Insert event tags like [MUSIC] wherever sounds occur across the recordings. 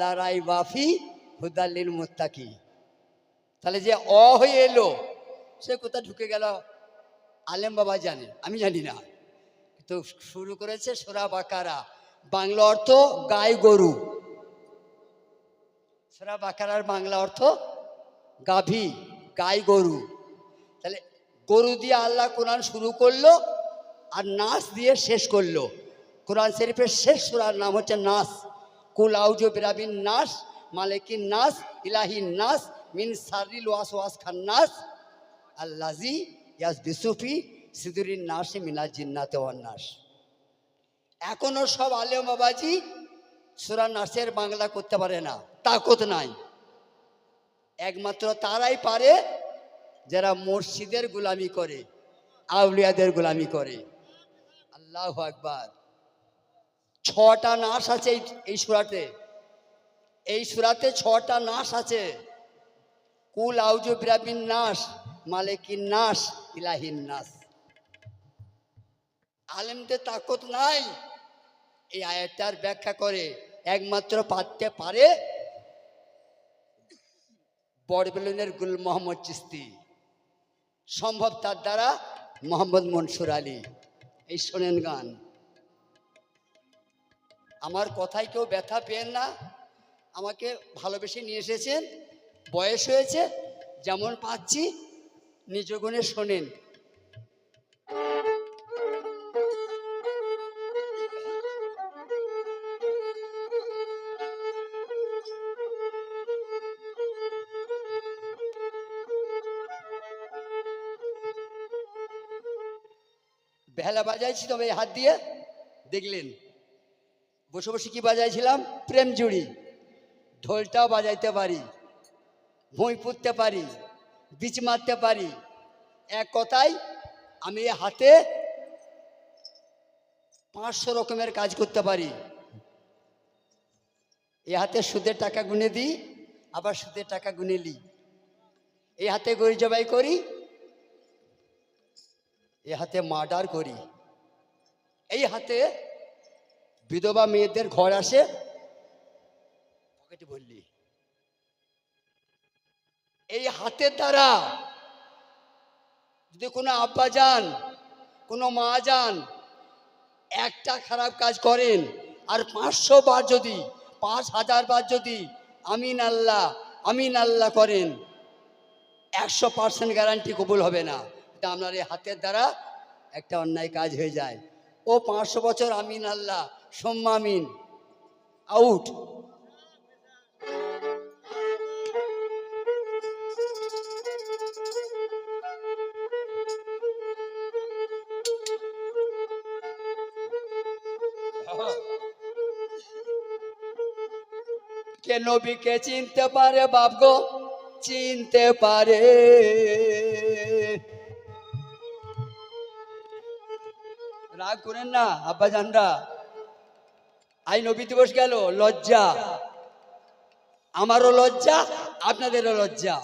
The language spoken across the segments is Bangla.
লারাই বাফি হুদাল্লিল মুত্তাকি। তাহলে যে অ হয়ে এলো, সে কোথা ঢুকে গেল? আলেম বাবা জানে, আমি জানি না। তো শুরু করেছে সোরা বাকারা। বাংলা অর্থ গাই গরু। সোরা বাকারার বাংলা অর্থ গাভী, গাই গরু। তাহলে গরু দিয়ে আল্লাহ কোরআন শুরু করল আর নাচ দিয়ে শেষ করল। কোরআন শরীফের শেষ সুরার নাম হচ্ছে নাস কুল আউজ বিরাবিন নাস মালিকিন নাস ইলাহিন নাস, মিন সারিল ওয়াস ওয়াস খান নাস আল্লাজি ইয়াস বিসুফি সিদুরিন নাসে মিনা জিন্নাতে নাস। এখনও সব আলেম বাবাজি সুরা নাসের বাংলা করতে পারে না, তাকত নাই। একমাত্র তারাই পারে যারা মসজিদের গোলামি করে, আউলিয়াদের গোলামি করে। আল্লাহ আকবার। ছটা নাশ আছে এই এই সুরাতে। এই সুরাতে ছটা নাশ আছে। কুল আউজু বিরাবিন নাস মালিকিন নাস ইলাহিন নাস আলেমদের তাকত নাই। এই আয়াতটার ব্যাখ্যা করে একমাত্র পারতে পারে বড়বেলুনের গুল মোহাম্মদ চিস্তি। সম্ভব তার দ্বারা মোহাম্মদ মনসুর আলী। এই শোনেন গান। আমার কথায় কেউ ব্যথা পেয়েন না। আমাকে ভালোবেসে নিয়ে এসেছেন। বয়স হয়েছে, যেমন পাচ্ছি, নিজ গুণে শোনেন। বেহালা বাজাইছি তবে হাত দিয়ে, দেখলেন। বসে বসে কি বাজাইছিলাম? প্রেম জুড়ি। ঢোলটাও বাজাইতে পারি, ভুঁই পুঁততে পারি বিচ মারতে পারি। এক কথায়, আমি এ হাতে পাঁচশো রকমের কাজ করতে পারি। এ হাতে সুদের টাকা গুনে দিই, আবার সুদের টাকা গুনে নিই। এই হাতে গরি জবাই করি, এ হাতে মার্ডার করি। এই হাতে বিধবা মেয়েদের ঘর আসে। পকেটে বললি, এই হাতের দ্বারা যদি কোনো আব্বা যান, কোনো মা যান, একটা খারাপ কাজ করেন, আর পাঁচশো বার যদি, পাঁচ হাজার বার যদি আমিন আল্লাহ আমিন আল্লাহ করেন, একশো পার্সেন্ট গ্যারান্টি কবুল হবে না। এটা আপনার এই হাতের দ্বারা একটা অন্যায় কাজ হয়ে যায়। ও পাঁচশো বছর আমিন আল্লাহ সোম্মা আমিন আউট। কে নবীকে চিনতে পারে বাপ গো? চিনতে পারে। রাগ করেন না আব্বা জানরা আই নবী দিবস গেল, লজ্জা। আমারও লজ্জা, আপনাদেরও লজ্জা।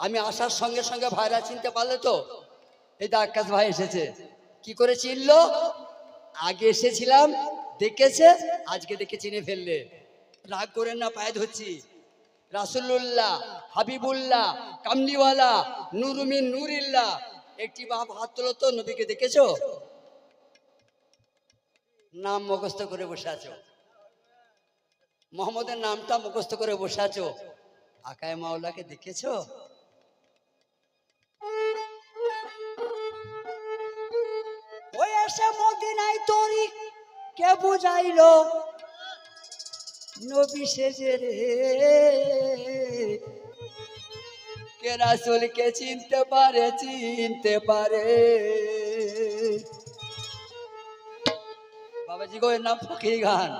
আমি আসার সঙ্গে সঙ্গে ভাইরা চিনতে পারলে তো, এই তো আকাশ ভাই এসেছে। কি করে চিনল? আগে এসেছিলাম, দেখেছে, আজকে দেখে চিনে ফেললে। রাগ করেন না, পায়ে ধরছি। রাসুল্লাহ হাবিবুল্লাহ, কামলিওয়ালা, নুরুমিন নুরিল্লাহ, একটি বাপ হাত তোলো তো, নবীকে দেখেছ? নাম মুখস্থ করে বসে আছো। মোহাম্মদের নামটা মুখস্থ করে বসে আছো। আকায় মাওলাকে দেখেছ? ওই এসে কে বুঝাইলো? নবী সেজে রে। কে রাসুলকে চিনতে পারে চিনতে পারে। বাবাজি গো এর নাম ফকির গান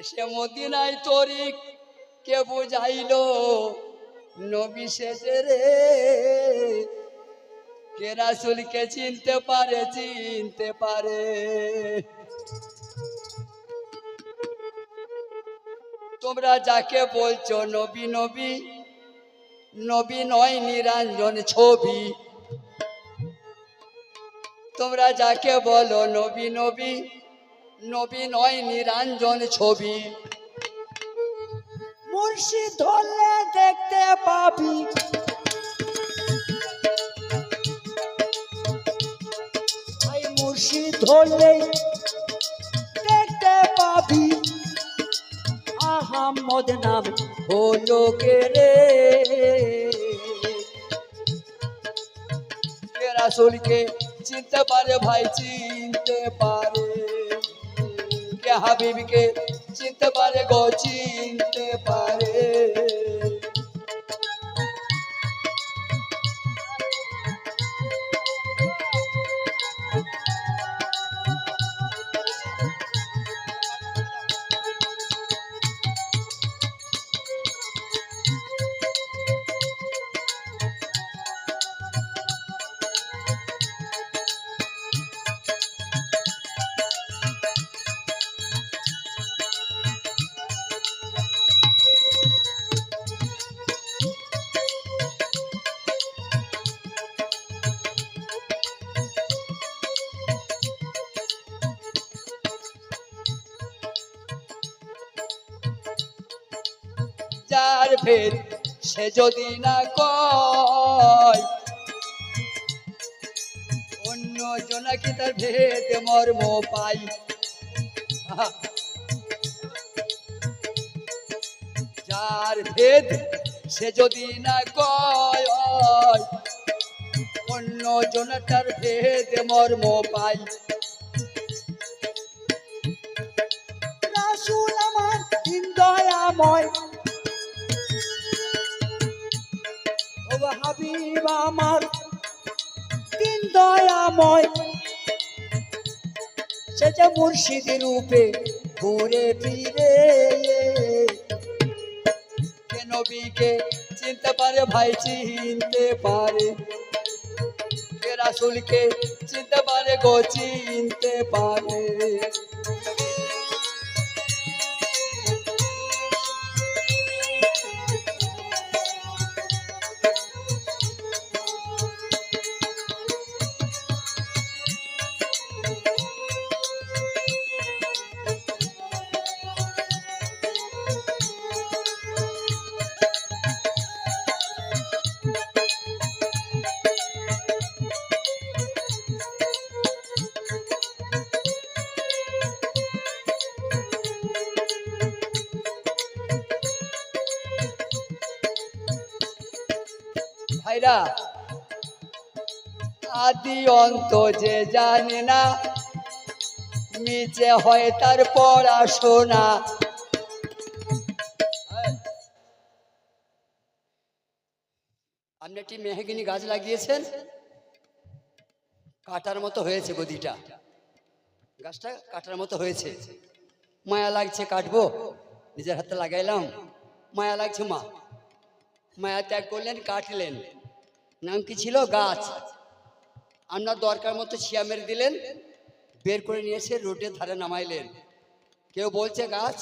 এসে মদিনায় তরি কে বুঝাইলো, নবী সেজে রে। কে রাসুলকে চিনতে পারে চিনতে পারে। তোমরা যাকে বলছো, নবী নবী। নবী নয়, নিরঞ্জন ছবি। তোমরা যাকে বলো নবী নবী নবী নয়, নিরঞ্জন ছবি। মুর্শিদ ধরলে দেখতে পাবি। মুর্শিদ ধরলে দেখতে পাবি। আহাম্মদ নাম হলো কে রে? রাসুলকে চিনতে পারে ভাই চিনতে পারে। কে হাবিবকে চিনতে পারে গো চিনতে পারে। ভেদ সে যদি না কয় অন্য জনাকে তার ভেদ মর্ম পাই যার ভেদ সে যদি না কয় অন্য জনতার ভেদ মর্ম পাই রাসূল আমার দিন দয়াময় হাবিব আমার দিন দয়াময়। সে যে মুর্শিদ রূপে ঘুরে ফিরে নবীকে চিনতে পারে ভাই, চিনতে পারে। রাসুলকে চিনতে পারে গো, চিনতে পারে। ভাইরা আদি অন্ত যে জানে না নিচে হয় তার পড়াশোনা। আপনি একটি মেহগিনি গাছ লাগিয়েছেন? কাটার মতো হয়েছে গদিটা। গাছটা কাটার মতো হয়েছে। মায়া লাগছে কাটবো। নিজের হাতে লাগাইলাম। মায়া লাগছে মা। মায়া ত্যাগ করলেন, কাটলেন। নাম কি ছিল? গাছ। আপনার দরকার মতো ছিয়া মেরে দিলেন বের করে নিয়ে এসে রোডের ধারে নামাইলেন। কেউ বলছে গাছ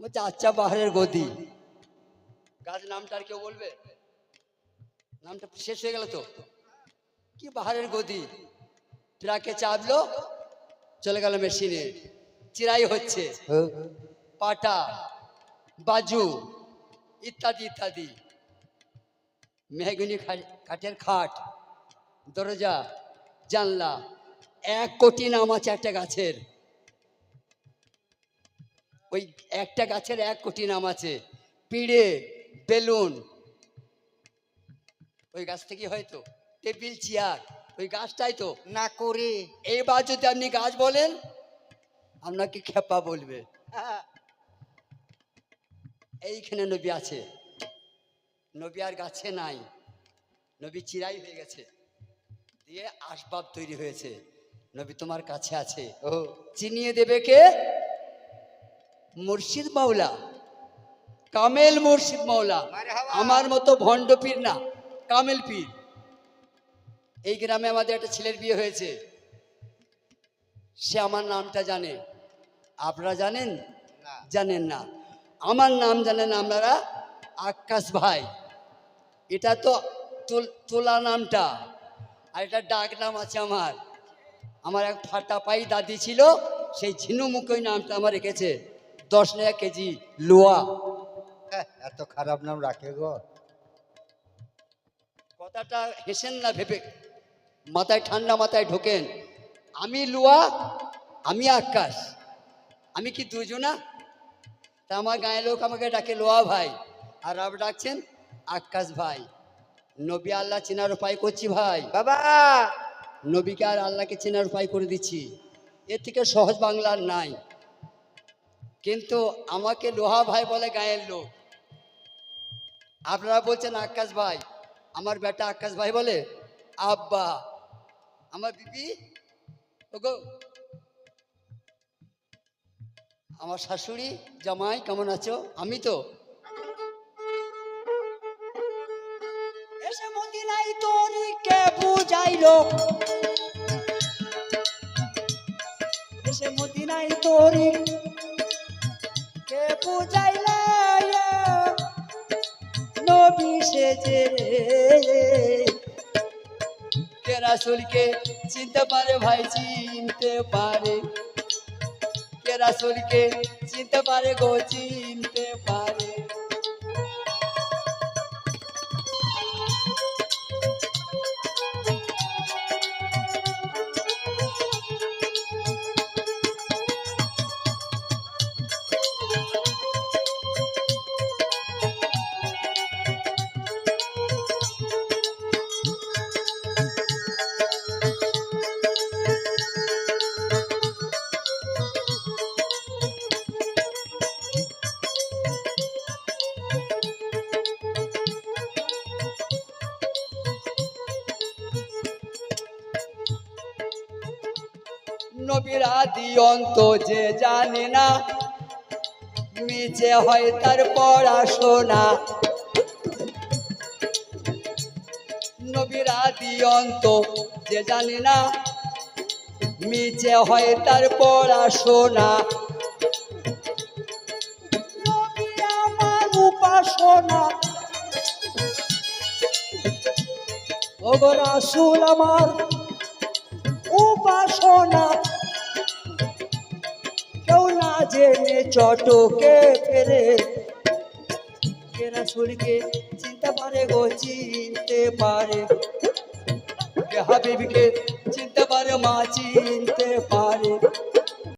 বলছে আচ্ছা পাহাড়ের গদি গাছ নামটা আর কেউ বলবে? নামটা শেষ হয়ে গেল তো? কি পাহাড়ের গদি ট্রাকে চাপলো চলে গেল মেশিনে। চিরাই হচ্ছে। পাটা বাজু ইত্যাদি ইত্যাদি। মেহগুনি কাঠের খাট দরজা জানলা এক কোটি নাম আছে একটা গাছের। ওই একটা গাছের এক কোটি নাম আছে। পিড়ে বেলুন। ওই গাছ থেকে হয়তো টেবিল চেয়ার ওই গাছটাই তো। না করে। এইবার যদি আপনি গাছ বলেন আপনাকে খেপা বলবে। [LAUGHS] এইখানে নবী আছে। নবী আর গাছে নাই। নবী চিরাই হয়ে গেছে। দিয়ে আসবাব তৈরি হয়েছে। নবী তোমার কাছে আছে। ও চিনিয়ে দেবে কে? মুর্শিদ মাওলা। কামেল মুর্শিদ মাওলা। আমার মতো ভণ্ড পীর না। কামেল পীর। এই গ্রামে আমাদের একটা ছেলের বিয়ে হয়েছে। সে আমার নামটা জানে। আপনারা জানেন? জানেন না। আমার নাম জানেন আপনারা আকাশ ভাই। এটা তো তোল- তোলা নামটা আর এটা ডাক নাম আছে আমার। আমার এক ফাটা পাই দাদি ছিল সেই ঝিনুমুখই নামটা আমার রেখেছে দশ টাকা কেজি লোয়া। হ্যাঁ, এত খারাপ নাম রাখে গো। কথাটা হেসেন না ভেবে মাথায় ঠান্ডা মাথায় ঢোকেন আমি লুয়া আমি আকাশ আমি কি দুজনা? তা আমার গায়ের লোক আমাকে ডাকে লোয়া ভাই আর আপ ডাকছেন আকাশ ভাই। নবী আল্লাহ চেনার উপায় করছি ভাই। বাবা! নবীকে আর আল্লাহকে চেনার উপায় করে দিচ্ছি। এর থেকে সহজ বাংলার নাই। কিন্তু আমাকে লোহা ভাই বলে গায়ের লোক। আপনারা বলছেন আকাশ ভাই। আমার বেটা আকাশ ভাই বলে? আব্বা। আমার দিদি ওগো। আমার শাশুড়ি জামাই কেমন আছো? আমি তো। এসে মদিনাই তোরি। কে কে রাসুলকে চিনতে পারে ভাই, চিনতে পারে। কে চিনতে পারে গো, চিনতে পারে। নবীর আদি অন্ত যে জানে না, মিছে হয় তার পড়াশোনা। নবীর আদি অন্ত যে জানে না, মিছে হয় তার পড়াশোনা। উপাসনা। ওগো রাসূল আমার উপাসনা। কেউ না জেনে চটকে ফেরে। কেনা শরীরকে চিনতে পারে গো, চিনতে পারে। হাবিবকে চিনতে পারে মা, চিনতে পারে।